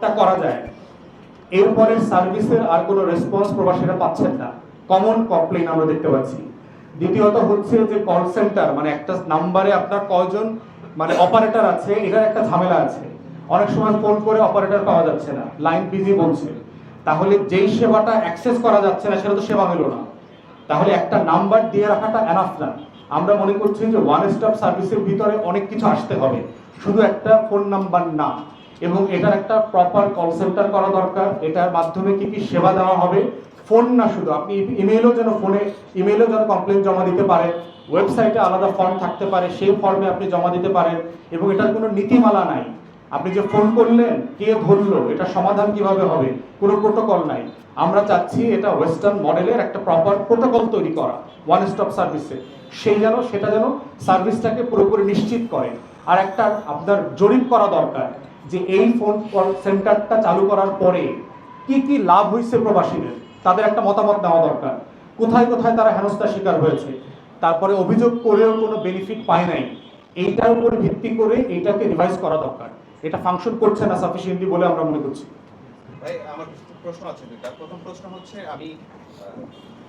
টা করা যায়। এরপরে সার্ভিসের আর কোনো রেসপন্স প্রবাসীরা পাচ্ছেন না। কমন কমপ্লেইন আমরা দেখতে পাচ্ছি। দ্বিতীয়ত হচ্ছে যে কল সেন্টার মানে একটা নাম্বারে আপনার কয়জন মানে অপারেটর আছে, এটার একটা ঝামেলা আছে। অনেক সময় ফোন করে অপারেটর পাওয়া যাচ্ছে না। লাইন বিজি বলছে। তাহলে যেই সেবাটা অ্যাক্সেস করা যাচ্ছে না, সেটা তো সেবা হলো না। তাহলে একটা নাম্বার দিয়ে রাখাটা এনাফ না। আমরা মনে করছি যে ওয়ান স্টপ সার্ভিসের ভিতরে অনেক কিছু আসতে হবে। শুধু একটা ফোন নাম্বার না। এবং এটার একটা প্রপার কল সেন্টার করা দরকার। এটার মাধ্যমে কি কি সেবা দেওয়া হবে? ফোন না শুধু, আপনি ইমেলও যেন ফোনে ইমেলও যেন কমপ্লেন জমা দিতে পারেন। ওয়েবসাইটে আলাদা ফর্ম থাকতে পারে, সেই ফর্মে আপনি জমা দিতে পারেন। এবং এটার কোনো নীতিমালা নাই। আপনি যে ফোন করলেন, কে ধরলো, এটা সমাধান কীভাবে হবে, কোনো প্রোটোকল নাই। আমরা চাচ্ছি এটা ওয়েস্টার্ন মডেলের একটা প্রপার প্রোটোকল তৈরি করা ওয়ান স্টপ সার্ভিসে সেই যেন, সেটা যেন সার্ভিসটাকে পুরোপুরি নিশ্চিত করে। আর একটা আপনার জরিপ করা দরকার। যে এই ফোন সেন্টারটা চালু করার পরে কি কি লাভ হয়েছে প্রবাসীদের? তাদের একটা মতামত নেওয়া দরকার। কোথায় কোথায় তারা হেনস্থার শিকার হয়েছে? তারপরে অভিযোগ করেও কোনো বেনিফিট পায় নাই। এইটার উপর ভিত্তি করে এইটাকে রিভাইজ করা দরকার। এটা ফাংশন করছে না সাফিসিয়েন্টলি বলে আমরা মনে করছি। ভাই, আমার প্রশ্ন আছে দুইটা। প্রথম প্রশ্ন হচ্ছে, আমি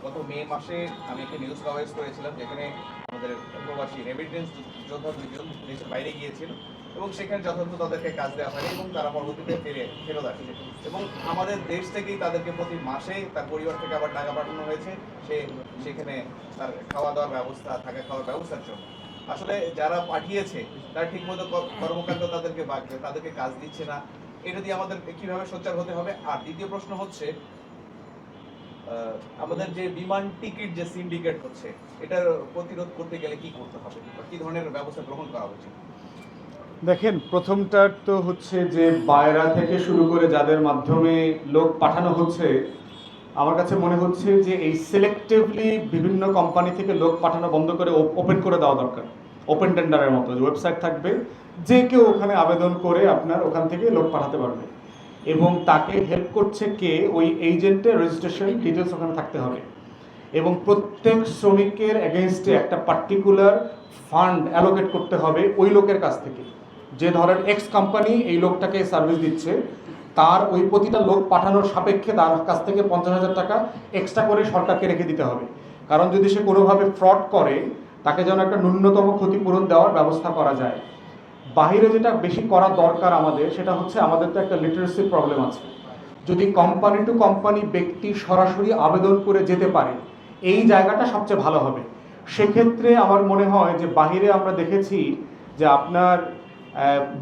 গত মে মাসে আমি একটা নিউজ কভারেজ করেছিলাম যেখানে আমাদের প্রবাসী রেমিটেন্স যোদ্ধা দুজন দেশের বাইরে গিয়েছিল। এবং সেখানে যথাযথ তাদেরকে কাজ দেওয়া হয় এবং তারা পরবর্তীতে ফিরে ফেরত আসছে এবং আমাদের দেশ থেকেই তাদেরকে প্রতি মাসে তার পরিবার থেকে আবার টাকা পাঠানো হয়েছে। সে সেখানে তার খাওয়া দাওয়ার ব্যবস্থা, থাকা খাওয়ার ব্যবস্থার জন্য। আসলে যারা পাঠিয়েছে, তারা ঠিকমতো কর- কর্মকাণ্ড তাদেরকে বাড়ছে তাদেরকে কাজ দিচ্ছে না। এটা দিয়ে আমাদের কীভাবে সোচ্চার হতে হবে? আর দ্বিতীয় প্রশ্ন হচ্ছে আমাদের যে বিমান টিকিট যে সিন্ডিকেট হচ্ছে, এটার প্রতিরোধ করতে গেলে কি করতে হবে? কি ধরনের ব্যবস্থা গ্রহণ করা উচিত? দেখেন প্রথমটার তো হচ্ছে যে বায়রা থেকে শুরু করে যাদের মাধ্যমে লোক পাঠানো হচ্ছে, আমার কাছে মনে হচ্ছে যে এই সিলেক্টিভলি বিভিন্ন কোম্পানি থেকে লোক পাঠানো বন্ধ করে ওপেন করে দেওয়া দরকার। ওপেন টেন্ডারের মতো যে ওয়েবসাইট থাকবে, যে কেউ ওখানে আবেদন করে আপনার ওখান থেকে লোক পাঠাতে পারবে। এবং তাকে হেল্প করছে কে? ওই এজেন্টের রেজিস্ট্রেশন ডিটেলস ওখানে থাকতে হবে। এবং প্রত্যেক শ্রমিকের এগেনস্টে একটা পার্টিকুলার ফান্ড অ্যালোকেট করতে হবে ওই লোকের কাছ থেকে। যে ধরেন এক্স কোম্পানি এই লোকটাকে সার্ভিস দিচ্ছে, তার ওই প্রতিটা লোক পাঠানোর সাপেক্ষে তার কাছ থেকে পঞ্চাশ হাজার টাকা এক্সট্রা করে সরকারকে রেখে দিতে হবে। কারণ যদি সে কোনোভাবে ফ্রড করে, তাকে যেন একটা ন্যূনতম ক্ষতিপূরণ দেওয়ার ব্যবস্থা করা যায়। বাহিরে যেটা বেশি করা দরকার আমাদের, সেটা হচ্ছে আমাদের তো একটা লিটারেসি প্রবলেম আছে। যদি কোম্পানি টু কোম্পানি ব্যক্তি সরাসরি আবেদন করে যেতে পারে, এই জায়গাটা সবচেয়ে ভালো হবে। সেক্ষেত্রে আমার মনে হয় যে বাহিরে আমরা দেখেছি যে আপনার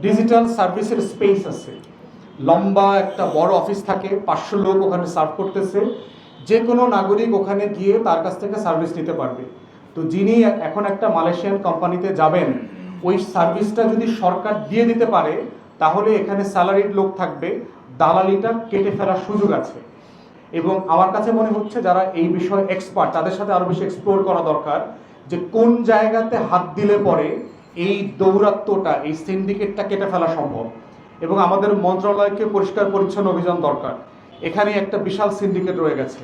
ডিজিটাল সার্ভিসের স্পেস আছে। লম্বা একটা বড় অফিস থাকে, পাঁচশো লোক ওখানে সার্ভ করতেছে। যে কোনো নাগরিক ওখানে গিয়ে তার কাছ থেকে সার্ভিস নিতে পারবে। তো যিনি এখন একটা মালয়েশিয়ান কোম্পানিতে যাবেন, ওই সার্ভিসটা যদি সরকার দিয়ে দিতে পারে, তাহলে এখানে স্যালারিড লোক থাকবে, দালালিটা কেটে ফেলার সুযোগ আছে। এবং আমার কাছে মনে হচ্ছে যারা এই বিষয়ে এক্সপার্ট তাদের সাথে আরও বেশি এক্সপ্লোর করা দরকার যে কোন জায়গাতে হাত দিলে পরে এই দৌরাত্মটা এই সিন্ডিকেটটা কেটে ফেলা সম্ভব। এবং আমাদের মন্ত্রণালয়কে পরিষ্কার পরিচ্ছন্ন অভিযান দরকার। এখানে একটা বিশাল সিন্ডিকেট রয়ে গেছে।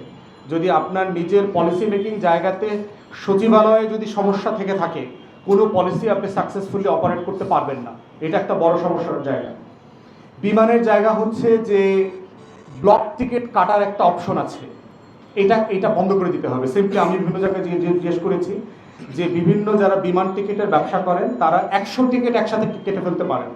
যদি আপনার নিজের পলিসি মেকিং জায়গাতে সচিবালয়ে যদি সমস্যা থেকে থাকে, কোনো পলিসি আপনি সাকসেসফুলি অপারেট করতে পারবেন না। এটা একটা বড় সমস্যার জায়গা। বিমানের জায়গা হচ্ছে যে ব্লক টিকিট কাটার একটা অপশন আছে। এটা এটা বন্ধ করে দিতে হবে। সিম্পলি আমি বিভিন্ন জায়গায় জিজ্ঞে- জিজ্ঞে- জিজ্ঞেস করেছি। যে বিভিন্ন যারা বিমান টিকিটের ব্যবসা করেন তারা একশো টিকিট একসাথে কেটে ফেলতে পারেন।